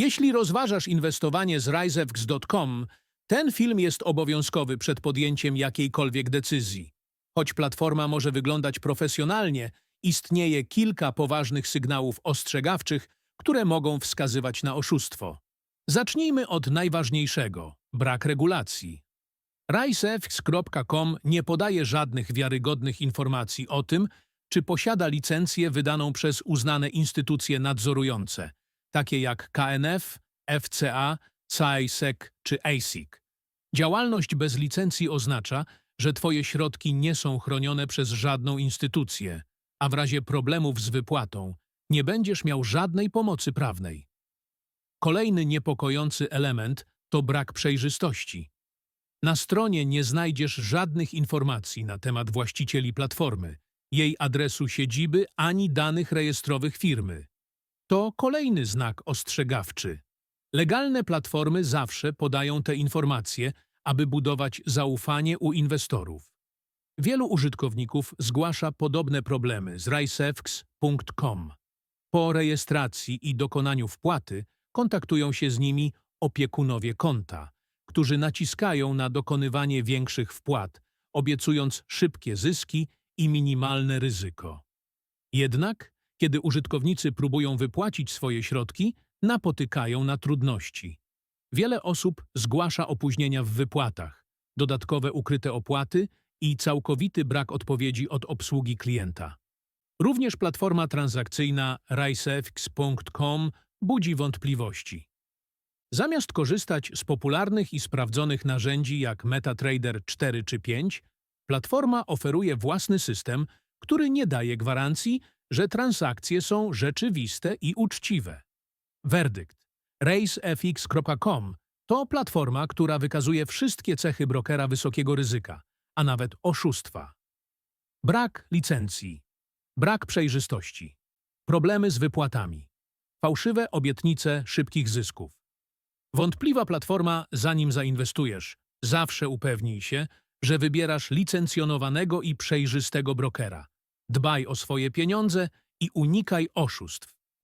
Jeśli rozważasz inwestowanie z risefx.com, ten film jest obowiązkowy przed podjęciem jakiejkolwiek decyzji. Choć platforma może wyglądać profesjonalnie, istnieje kilka poważnych sygnałów ostrzegawczych, które mogą wskazywać na oszustwo. Zacznijmy od najważniejszego – brak regulacji. RiseFX.com nie podaje żadnych wiarygodnych informacji o tym, czy posiada licencję wydaną przez uznane instytucje nadzorujące, takie jak KNF, FCA, CAISEC czy ASIC. Działalność bez licencji oznacza, że Twoje środki nie są chronione przez żadną instytucję, a w razie problemów z wypłatą nie będziesz miał żadnej pomocy prawnej. Kolejny niepokojący element to brak przejrzystości. Na stronie nie znajdziesz żadnych informacji na temat właścicieli platformy, jej adresu siedziby ani danych rejestrowych firmy. To kolejny znak ostrzegawczy. Legalne platformy zawsze podają te informacje, aby budować zaufanie u inwestorów. Wielu użytkowników zgłasza podobne problemy z risefx.com. Po rejestracji i dokonaniu wpłaty kontaktują się z nimi opiekunowie konta, którzy naciskają na dokonywanie większych wpłat, obiecując szybkie zyski i minimalne ryzyko. Jednak, kiedy użytkownicy próbują wypłacić swoje środki, napotykają na trudności. Wiele osób zgłasza opóźnienia w wypłatach, dodatkowe ukryte opłaty i całkowity brak odpowiedzi od obsługi klienta. Również platforma transakcyjna risefx.com budzi wątpliwości. Zamiast korzystać z popularnych i sprawdzonych narzędzi jak MetaTrader 4 czy 5, platforma oferuje własny system, który nie daje gwarancji, że transakcje są rzeczywiste i uczciwe. Werdykt. RaceFX.com to platforma, która wykazuje wszystkie cechy brokera wysokiego ryzyka, a nawet oszustwa. Brak licencji, brak przejrzystości, problemy z wypłatami, fałszywe obietnice szybkich zysków. Wątpliwa platforma, zanim zainwestujesz, zawsze upewnij się, że wybierasz licencjonowanego i przejrzystego brokera. Dbaj o swoje pieniądze i unikaj oszustw.